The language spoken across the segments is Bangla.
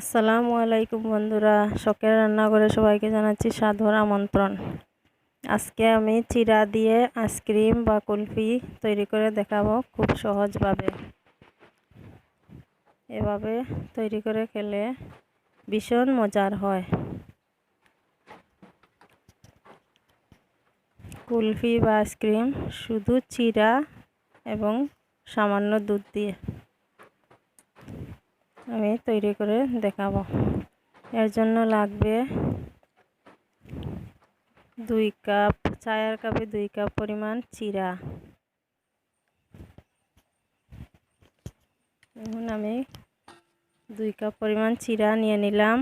আসসালামু আলাইকুম বন্ধুরা। শখের রান্নাঘরে সবাইকে জানাচ্ছি সাধুর আমন্ত্রণ। আজকে আমি চিরা দিয়ে আইসক্রিম বা কুলফি তৈরি করে দেখাবো খুব সহজভাবে। এভাবে তৈরি করে খেলে ভীষণ মজার হয়। কুলফি বা আইসক্রিম শুধু চিরা এবং সামান্য দুধ দিয়ে। আমি তৈরি করে দেখাবো। এর জন্য লাগবে দুই কাপ চায়ের কাপে দুই কাপ পরিমাণ চিরা। এখন আমি দুই কাপ পরিমাণ চিরা নিয়ে নিলাম।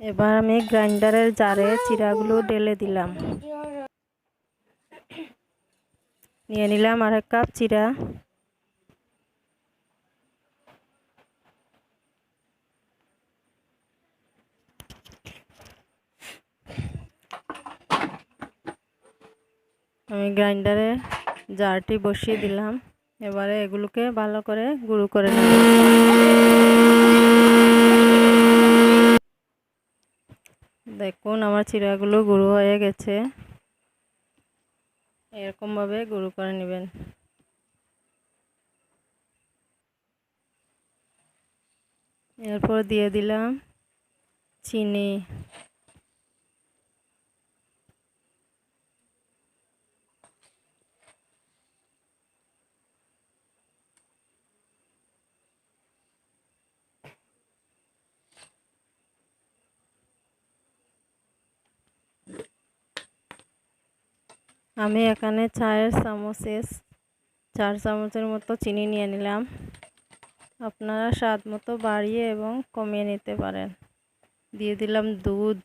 এবার আমি গ্রাইন্ডারের জারে চিরাগুলো ঢেলে দিলাম। নিয়ে নিলাম আর এক কাপ চিরা। আমি গ্রাইন্ডারে জারটি বসিয়ে দিলাম। এবারে এগুলোকে ভালো করে গুঁড়ো করে নেব। দেখুন, আমার চিড়াগুলো গুঁড়ো হয়ে গেছে। এরকমভাবে গুঁড়ো করে নেবেন। এরপর দিয়ে দিলাম চিনি। আমি এখানে চায়ের চামচে চার চামচের মতো চিনি নিয়ে নিলাম। আপনারা স্বাদ মতো বাড়িয়ে এবং কমিয়ে নিতে পারেন। দিয়ে দিলাম দুধ।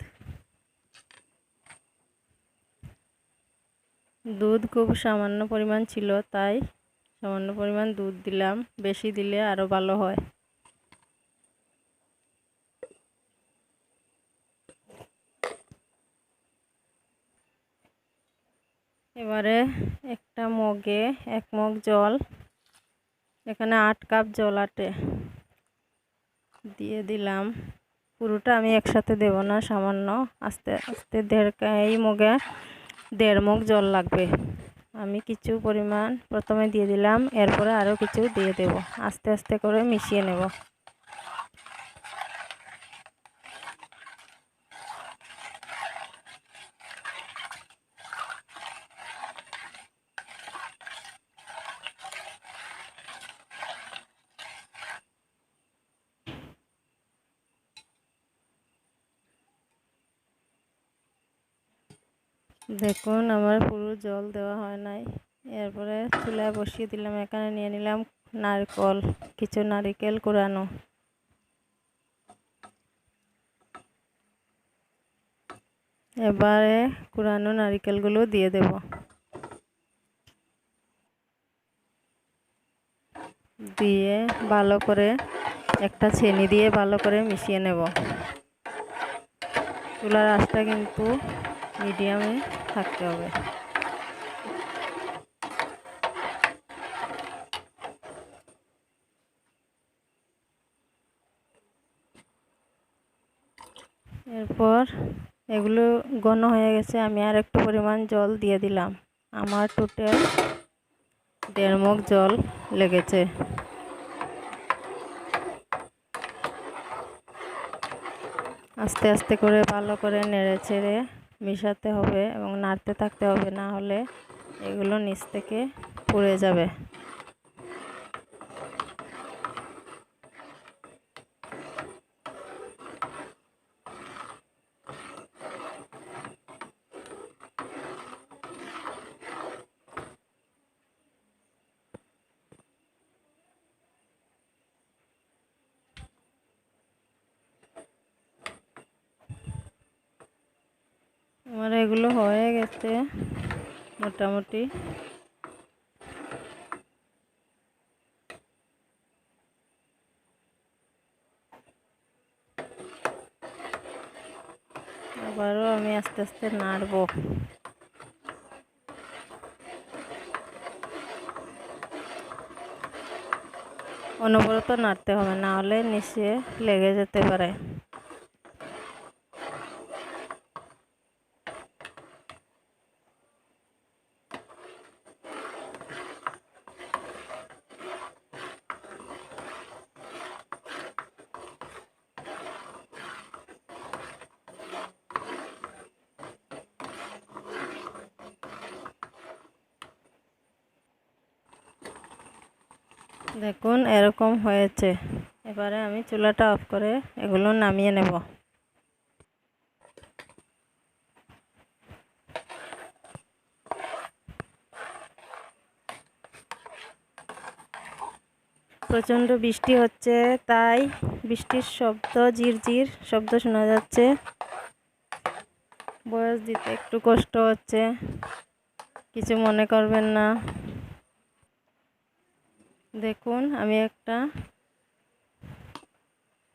দুধ খুব সামান্য পরিমাণ ছিল, তাই সামান্য পরিমাণ দুধ দিলাম। বেশি দিলে আরও ভালো হয়। এবারে একটা মগে, এক মগ জল, এখানে আট কাপ জল আটে। দিয়ে দিলাম। পুরোটা আমি একসাথে দেব না, সামান্য। আস্তে আস্তে দেড় এই মগে দেড় মগ জল লাগবে। আমি কিছু পরিমাণ প্রথমে দিয়ে দিলাম, এরপরে আরও কিছু দিয়ে দেব। আস্তে আস্তে করে মিশিয়ে নেব। দেখুন, আমার পুরো জল দেওয়া হয় নাই। এরপরে চুলায় বসিয়ে দিলাম, এখানে নিয়ে নিলাম নারকল, কিছু নারিকেল কুড়ানো। এবারে কুড়ানো নারিকেলগুলো দিয়ে দেব। দিয়ে ভালো করে একটা ছেনি দিয়ে ভালো করে মিশিয়ে নেব। চুলার আঁচটা কিন্তু মিডিয়ামে থাকতে হবে। এরপর এগুলো ঘন হয়ে গেছে, আমি আর একটু পরিমাণ জল দিয়ে দিলাম। আমার টোটাল দেড় মগ জল লেগেছে। আস্তে আস্তে করে ভালো করে নেড়ে ছেড়ে মিশাতে হবে এবং নাড়তে থাকতে হবে না হলে এগুলো নিচ থেকে পুড়ে যাবে। আমার এগুলো হয়ে গেছে, মোটামুটি। আবারও আমি আস্তে আস্তে নাড়বো। অনবরত নাড়তে হবে, না হলে নিচে লেগে যেতে পারে। দেখুন, এরকম হয়েছে। এবারে আমি চুলাটা অফ করে এগুলো নামিয়ে নেব। প্রচণ্ড বৃষ্টি হচ্ছে, তাই বৃষ্টির শব্দ, ঝিরঝির শব্দ শোনা যাচ্ছে। বয়স দিতে একটু কষ্ট হচ্ছে। কিছু মনে করবেন না। দেখুন, আমি একটা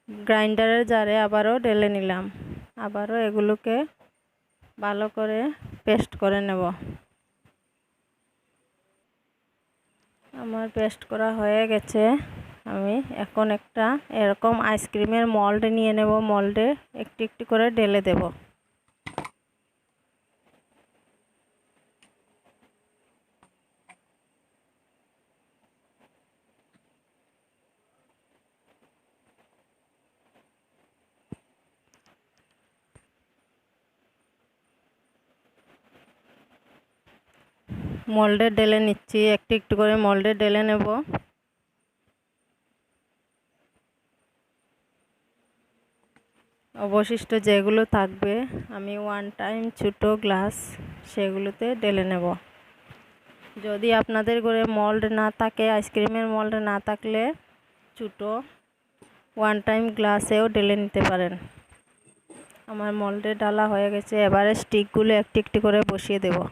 গ্রাইন্ডারের জারে আবারও ঢেলে নিলাম। আবারও এগুলোকে ভালো করে পেস্ট করে নেব। আমার পেস্ট করা হয়ে গেছে। আমি এখন একটা এরকম আইসক্রিমের মল্ড নিয়ে নেব। মল্ডে একটু একটু করে ঢেলে দেবো। মোল্ডে ডেলে নিচ্ছি, একটু একটু করে মোল্ডে ডেলে নেব। অবশিষ্ট যেগুলো থাকবে, আমি ওয়ান টাইম ছোটো গ্লাস সেগুলোতে ডেলে নেব। যদি আপনাদের ঘরে মল্ড না থাকে আইসক্রিমের মল্ড না থাকলে ছোটো ওয়ান টাইম গ্লাসেও ডেলে নিতে পারেন। আমার মল্ডে ডালা হয়ে গেছে, এবারে স্টিকগুলো একটি একটি করে বসিয়ে দেবো।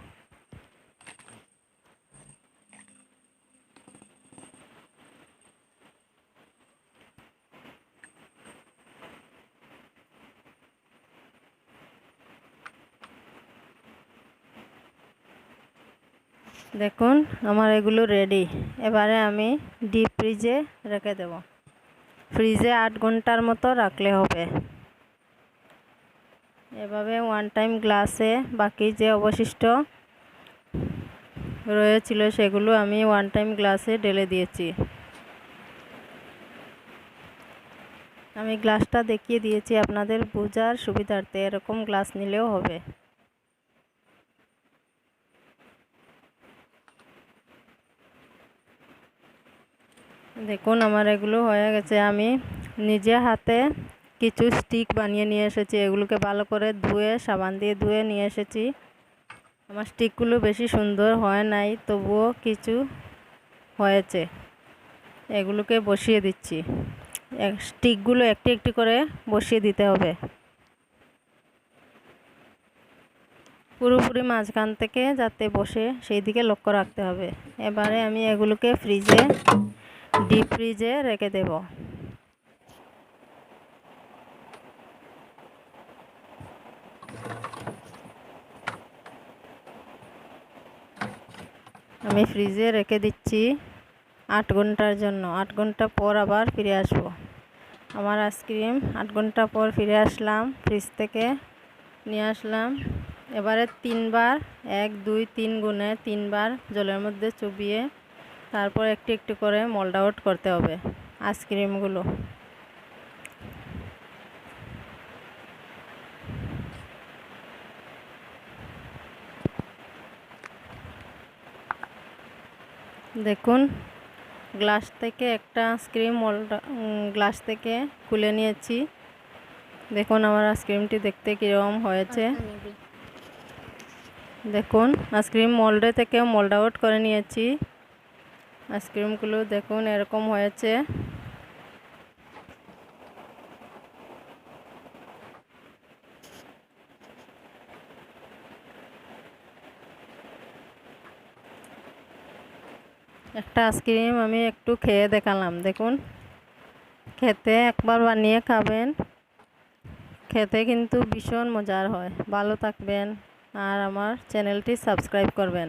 দেখুন, আমার এগুলো রেডি এবারে আমি ডিপ ফ্রিজে রেখে দেব। ফ্রিজে আট ঘণ্টার মতো রাখলে হবে। এভাবে ওয়ান টাইম গ্লাসে বাকি যে অবশিষ্ট রয়েছিল, সেগুলো আমি ওয়ান টাইম গ্লাসে ঢেলে দিয়েছি। আমি গ্লাসটা দেখিয়ে দিয়েছি, আপনাদের বোঝার সুবিধার্থে এরকম গ্লাস নিলেও হবে। দেখুন, আমার এগুলো হয়ে গেছে। আমি নিজে হাতে কিছু স্টিক বানিয়ে নিয়ে এসেছি। এগুলোকে ভালো করে ধুয়ে, সাবান দিয়ে ধুয়ে নিয়ে এসেছি। আমার স্টিকগুলো বেশি সুন্দর হয় নাই, তবুও কিছু হয়েছে। এগুলোকে বসিয়ে দিচ্ছি। স্টিকগুলো একটি একটি করে বসিয়ে দিতে হবে। পুরোপুরি মাঝখান থেকে যাতে বসে সেই দিকে লক্ষ্য রাখতে হবে। এবারে আমি এগুলোকে ফ্রিজে ডিপ ফ্রিজে রেখে দেব। আমি ফ্রিজে রেখে দিচ্ছি আট ঘণ্টার জন্য। আট ঘণ্টা পর আবার ফিরে আসব। আমার আইসক্রিম আট ঘণ্টা পর ফিরে আসলাম ফ্রিজ থেকে নিয়ে আসলাম। এবারে তিনবার, এক, দুই, তিন গুণে তিনবার জলের মধ্যে চুবিয়ে তারপর একটু একটু করে মোল্ড আউট করতে হবে আইসক্রিমগুলো দেখুন গ্লাস থেকে একটা আইসক্রিম মোল্ড গ্লাস থেকে খুলে নিয়েছি। দেখুন আমার আইসক্রিমটি দেখতে কীরকম হয়েছে। দেখুন আইসক্রিম মোল্ডে থেকে মোল্ড আউট করে নিয়েছি। আইসক্রিমগুলো দেখুন, এরকম হয়েছে। একটা আইসক্রিম আমি একটু খেয়ে দেখালাম, দেখুন। খেতে একবার বানিয়ে খাবেন। খেতে কিন্তু ভীষণ মজার হয়। ভালো থাকবেন আর আমার চ্যানেলটি সাবস্ক্রাইব করবেন।